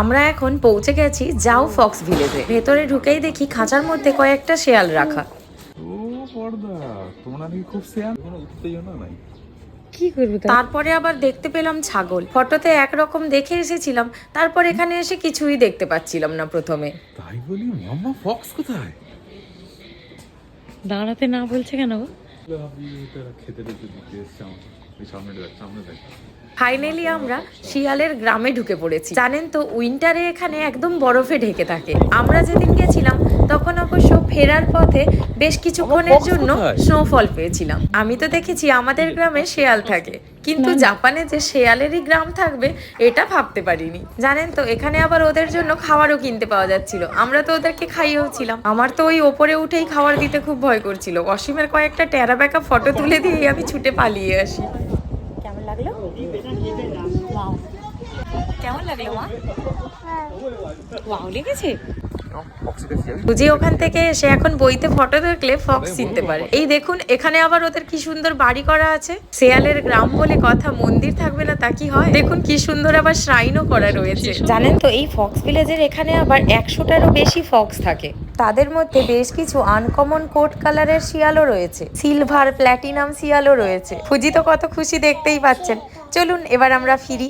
আমরা এখন পৌঁছে গেছি যাও ফক্স ভিলেজে। ভেতরে ঢুকেই দেখি খাঁচার মধ্যে কয়েকটা শেয়াল রাখা। ও পর্দা তোমরা নাকি খুব শেয়াল? কোনো উত্তেজনা নাই। কি করব তা তারপরে আবার দেখতে পেলাম ছাগল। ফটোতে একরকম দেখে এসেছিলাম তারপর এখানে এসে কিছুই দেখতে পাচ্ছিলাম না প্রথমে। তাই বলি মাম্মা ফক্স কোথায়? দাঁড়াতে না বলছে কেন গো? খেতে দিতে দিতে ফাইনালি আমরা শিয়ালের গ্রামে ঢুকে পড়েছি। জানেন তো উইন্টারে এখানে একদম বরফে ঢেকে থাকে। আমরা যেদিন গেছিলাম তখন অবশ্য ফেরার পথে বেশ কিছুক্ষণের জন্য স্নোফল পেয়েছিলাম। আমি তো দেখেছি আমাদের গ্রামে শেয়াল থাকে। কিন্তু জাপানে যে শেয়ালেরই গ্রাম থাকবে এটা ভাবতে পারিনি। জানেন তো এখানে আবার ওদের জন্য খাবারও কিনতে পাওয়া যাচ্ছিল। আমরা তো ওদেরকে খাইয়েও ছিলাম। আমার তো ওই ওপরে উঠেই খাবার দিতে খুব ভয় করছিল। অসীমের কয়েকটা টেরা ব্যাকা ফটো তুলে দিয়ে আমি ছুটে পালিয়ে আসি। কেমন লাগল কেমন লাগল মা? ওয়াও লেগেছে? বুঝি ওখান থেকে এসে এখন বইতে ফটো দেখলে ফক্স চিনতে পারে। এই দেখুন এখানে আবার ওদের কি সুন্দর বাড়ি করা আছে। শেয়ালের গ্রাম বলে কথা মন্দির থাকবে না তা কি হয়? দেখুন কি সুন্দর আবার শ্রাইনও করা রয়েছে। জানেন তো এই ফক্স ভিলেজের এখানে আবার একশোটারও বেশি ফক্স থাকে। তাদের মধ্যে বেশ কিছু আনকমন কোট কালারের শিয়ালও রয়েছে। সিলভার প্ল্যাটিনাম শিয়ালও রয়েছে। ফুজি তো কত খুশি দেখতেই পাচ্ছেন। চলুন এবার আমরা ফিরি।